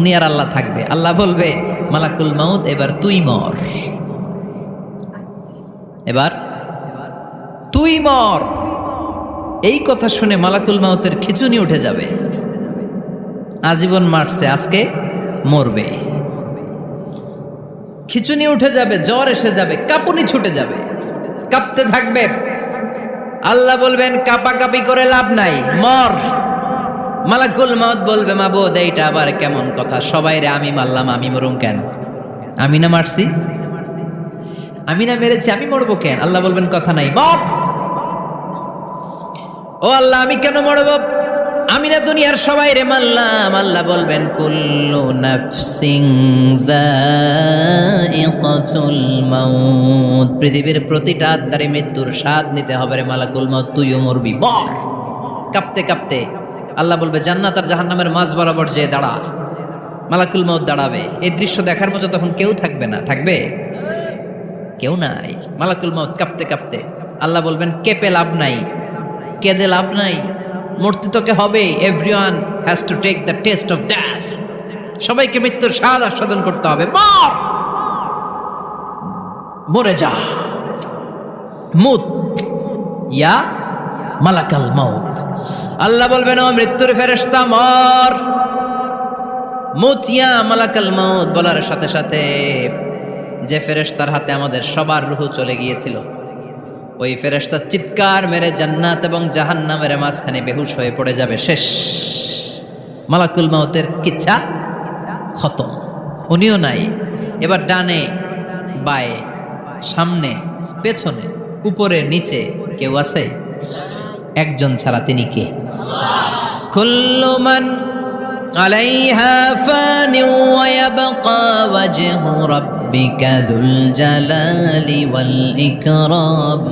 উনি আর আল্লাহ থাকবে। আল্লাহ বলবে, মালাকুল মাউত, এবার তুই মর। এবার তুই মর। এই কথা শুনে মালাকুল মাউতের খিচুনি উঠে যাবে। আজীবন মারছে, আজকে মরবে। খিচুনি উঠে যাবে, জ্বর এসে যাবে, কাঁপুনি ছুটে যাবে। কাঁপতে থাকবে। আল্লাহ বলবেন, কাপাকাপি করে লাভ নাই, মর। মালাকুল মত বলবে মা বোধ এইটা আবার কেমন কথা? সবাই রে আমি মারলাম, আমি মরুম কেন? আমি না মারছি? আমি না মেরেছি, আমি মরবো কেন? আল্লাহ বলবেন, কথা নাই, মর। ও আল্লাহ, আমি কেন মরব? আমি না দুনিয়ার সবাই রে মারলাম, আল্লাহ বলবেন, কুল্লু নাফসিং মাউত। পৃথিবীর প্রতিটা আত্মারে মৃত্যুর স্বাদ নিতে হবে রে মালাকুল মাউত, তুইও মরবি, মর। কাঁপতে কাঁপতে আল্লাহ বলবে, জান্নাত আর জাহান্নামের মাঝ বরাবর যে দাঁড়া, মালাকুল মাউত দাঁড়াবে। এই দৃশ্য দেখার মতো তখন কেউ থাকবে না। থাকবে? কেউ নাই। মালাকুল মাউত কাঁপতে কাঁপতে আল্লাহ বলবেন, কেঁপে লাভ নাই। কেঁদে লাভ নাই। মূর্তি তোকে হবে। Everyone has to take the taste of death সবাইকে মৃত্যুর স্বাদ আস্বাদন করতে হবে। মর! মরে যা। মুত ইয়া মালাকাল মাউত। আল্লাহ বলবেন, ও মৃত্যুর ফেরেশতা, মর। মুত ইয়া মালাকাল মাউত বলার সাথে সাথে যে ফেরেশতার হাতে আমাদের সবার রুহু চলে গিয়েছিল, ওই ফেরেশতার চিৎকার মেরে জান্নাত এবং জাহান্নামের মাঝখানে বেহুশ হয়ে পড়ে যাবে। শেষ। মালাকুল মাউতের কিচ্ছা খতম। উনিও নাই। এবার ডানে, বায়ে, সামনে, পেছনে, উপরে, নিচে কেউ আছে? একজন ছাড়া তিনি কে কুল্লু মান আলাইহা ফানি ওয়া ইয়াবকা ওয়াজহু রাব্বিকা যুল জালালি ওয়াল ইকরাম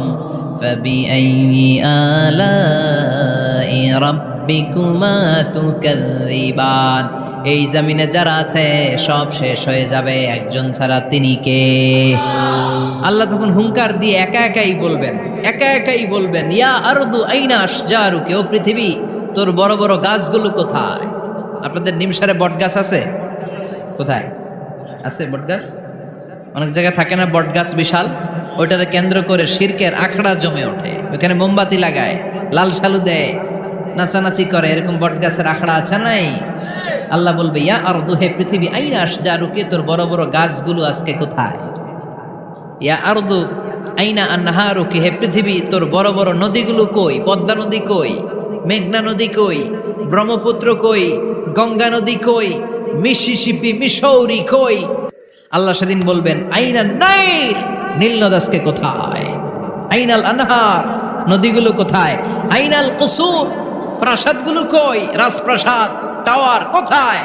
فبأي آلاء ربكما تكذبان এই জমিনে যারা আছে সব শেষ হয়ে যাবে একজন ছাড়া তিনি কে আল্লাহ তখন হুঙ্কার দিয়ে একা একাই বলবেন, একা একাই বলবেন, ইয়া আরদু আইনা আশজারু কেউ পৃথিবী, তোর বড় বড় গাছগুলো কোথায়? আপনাদের নিমসারে বট গাছ আছে? কোথায়? আছে বট গাছ অনেক জায়গায় থাকে না বট গাছ বিশাল? ওইটাকে কেন্দ্র করে শিরকের আখড়া জমে ওঠে। ওখানে মোমবাতি লাগায়, লাল সালু দেয়, নাচানাচি করে। এরকম বট গাছের আখড়া আছে নাই? আল্লাহ বলবে, ইয়া আর দুহে পৃথিবী, আইনা রুকে তোর বড় বড় গাছগুলো আজকে কোথায়? ইয়া আরদু আইনা আন্নাহারুকে হে পৃথিবী, তোর বড় বড় নদীগুলো কই? পদ্মা নদী কই? মেঘনা নদী কই? ব্রহ্মপুত্র কই? গঙ্গা নদী কই? মিসিসিপি মিসৌরি কই? আল্লাহ সেদিন বলবেন, আইনা নাইর নীল নদাসকে কোথায়? আইনাল আনহার, নদীগুলো কোথায়? আইনাল কসুর, প্রাসাদগুলো কই? রাজপ্রাসাদ, টাওয়ার কোথায়?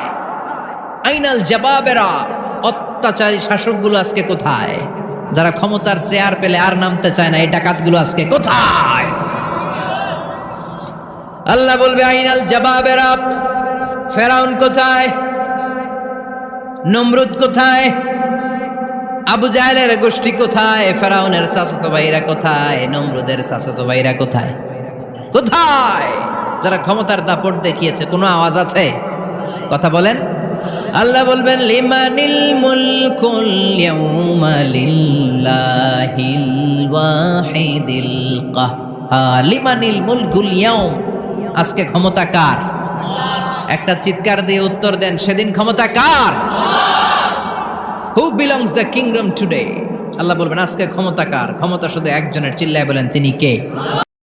আইনাল জবাবেরা, অত্যাচারী শাসকগুলো আজকে কোথায়? যারা ক্ষমতার চেয়ার পেলে আর নামতে চায় না, এই ডাকাতগুলো আজকে কোথায়? আল্লাহ বলবে, আইনাল জবাবেরা ফেরাউন কোথায়? নমরুদ কোথায়? আবু জাহেলের গোষ্ঠী কোথায়? ফেরাউনের চাচাতো ভাইরা কোথায়? নমরুদের চাচাতো ভাইরা কোথায়? কোথায়? যারা ক্ষমতার দাপট দেখিয়েছে, কোনো আওয়াজ আছে? কথা বলেন। আল্লাহ বলবেন, লিমানিল মুলকুল ইয়াউমা লিল্লাহিল ওয়াহিদিল কাহ্হার। লিমানিল মুলকুল ইয়াউম, আজকে ক্ষমতা কার? একটা চিৎকার দিয়ে উত্তর দেন, সেদিন ক্ষমতা কার? Who belongs the kingdom today Allah বলবেন, আজকে ক্ষমতা কার? ক্ষমতা শুধু একজনের, চিল্লায় বলেন, তিনি কে?